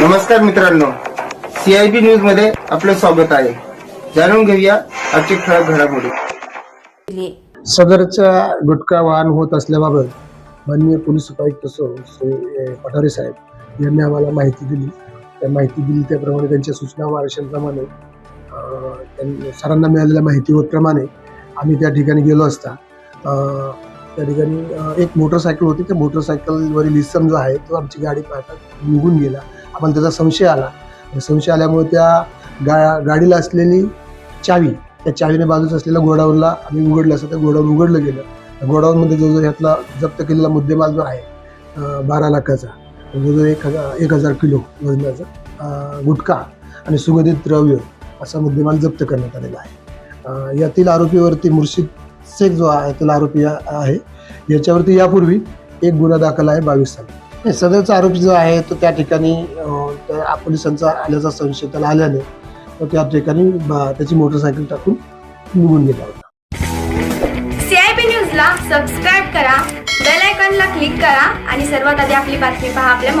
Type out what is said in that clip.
नमस्कार मित्रांनो. सीआयबी न्यूजमध्ये आपलं स्वागत आहे. जाणून घेऊया आजची ठळक घडामोडी. सदरचा गुटखा वाहन होत असल्याबाबत माननीय पोलीस उपायुक्त सो पठारे साहेब यांनी आम्हाला माहिती दिली. त्या माहिती दिली त्याप्रमाणे त्यांच्या सूचना वारशांप्रमाणे सरांना मिळालेल्या माहितीप्रमाणे आम्ही त्या ठिकाणी गेलो असता. त्या ठिकाणी एक मोटरसायकल होती. त्या मोटरसायकलवरील इसम जो आहे तो आमची गाडी पाहता निघून गेला. आम्हाला त्याचा संशय आला. संशय आल्यामुळे त्या गा गाडीला असलेली चावी त्या चावीने बाजूच असलेल्या गोडाऊनला आम्ही उघडलं असं त्या गोडाऊन उघडलं गेलं. गोडाऊनमध्ये जो जो ह्यातला जप्त केलेला मुद्देमाल जो आहे बारा लाखाचा जवळजवळ एक हजार एक हजार किलो वजनाचा गुटखा आणि सुगंधित द्रव्य असा मुद्देमाल जप्त करण्यात आलेला आहे. यातील आरोपीवरती मुर्शिद शेख जो आहे त्याला आरोपी आहे. याच्यावरती यापूर्वी एक गुन्हा दाखल आहे बावीस साली. हे सदरचा आरोपी जो आहे तो त्या ठिकाणी पोलिसांचा आल्याचा संशय त्याला आल्याने तो त्या ठिकाणी त्याची मोटरसायकल टाकून निघून गेला होता. सीआयबी न्यूजला सबस्क्राईब करा बेल आयकॉनला क्लिक करा आणि सर्वात आधी आपली बातमी पहा आपल्या